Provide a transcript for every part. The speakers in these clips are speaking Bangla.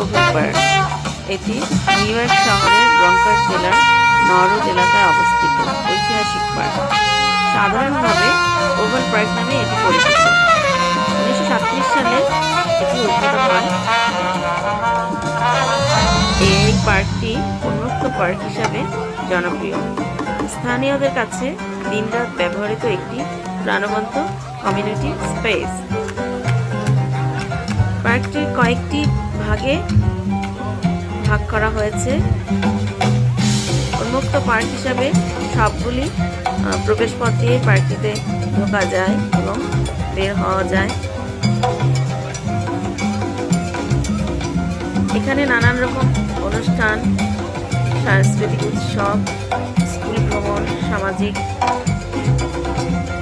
ওভার পার্ক এটি নিউ ইয়র্ক শহরের ব্রঙ্কার জেলার নরোজ এলাকায় অবস্থিত, ঐতিহাসিক পার্ক। সাধারণভাবে ওভার পার্ক নামে এটি পরিচিত। উনিশশো সাতত্রিশ সালে এটি উদ্বোধন হয়। এই পার্কটি উন্মুক্ত পার্ক হিসাবে জনপ্রিয়। স্থানীয়দের কাছে দিনরাত ব্যবহৃত একটি প্রাণবন্ত কমিউনিটি স্পেস। পার্কটির কয়েকটি ভাগে ভাগ করা হয়েছে। উন্মুক্ত পার্ক হিসাবে সবগুলি প্রবেশপথ দিয়ে পার্কটিতে ঢোকা যায় এবং বের হওয়া যায়। এখানে নানান রকম অনুষ্ঠান, সাংস্কৃতিক উৎসব, স্কুল ভ্রমণ সামাজিক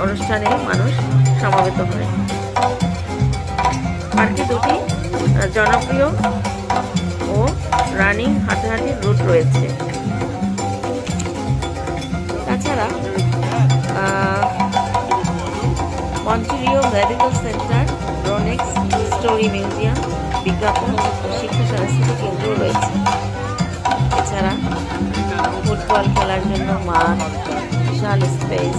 অনুষ্ঠানে মানুষ সমাবেত হয়। পার্কে দুটি জনপ্রিয় ও রানিং হাঁটাহাঁটির রুট রয়েছে। তাছাড়া মন্টিরিও মেডিকেল সেন্টার রোনেক্স স্টোরি মিউজিয়াম বিজ্ঞাপন শিক্ষা সাংস্কৃতিক কেন্দ্র রয়েছে। এছাড়া, ফুটবল খেলার জন্য মাঠ, বিশাল স্পেস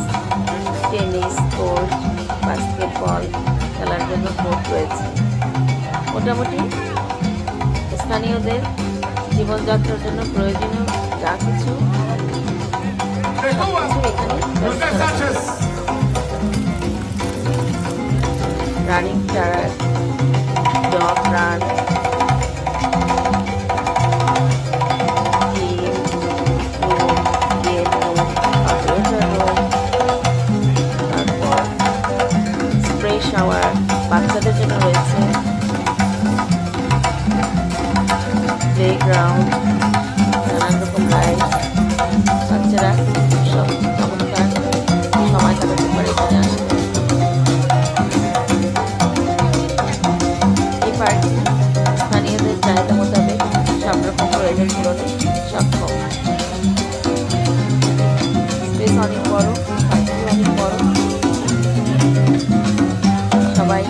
টেনিস কোর্ট বাস্কেটবল খেলার জন্য কোর্ট রয়েছে। মোটামুটি স্থানীয়দের জীবনযাত্রার জন্য প্রয়োজনীয় যা কিছু। রানিং ট্র্যাক জগ রান বাচ্চাদের জন্য রয়েছে রাউন্ড নানান রকম লাইট বাচ্চারা সব তখনকার সময় কাটাতে পারে এখানে আসে। এই পার্ক স্থানীয়দের চাহিদা মোতাবেক সব রকম প্রয়োজন পূরণে সক্ষম। স্পেস অনেক বড় পার্কটি অনেক বড়। সবাই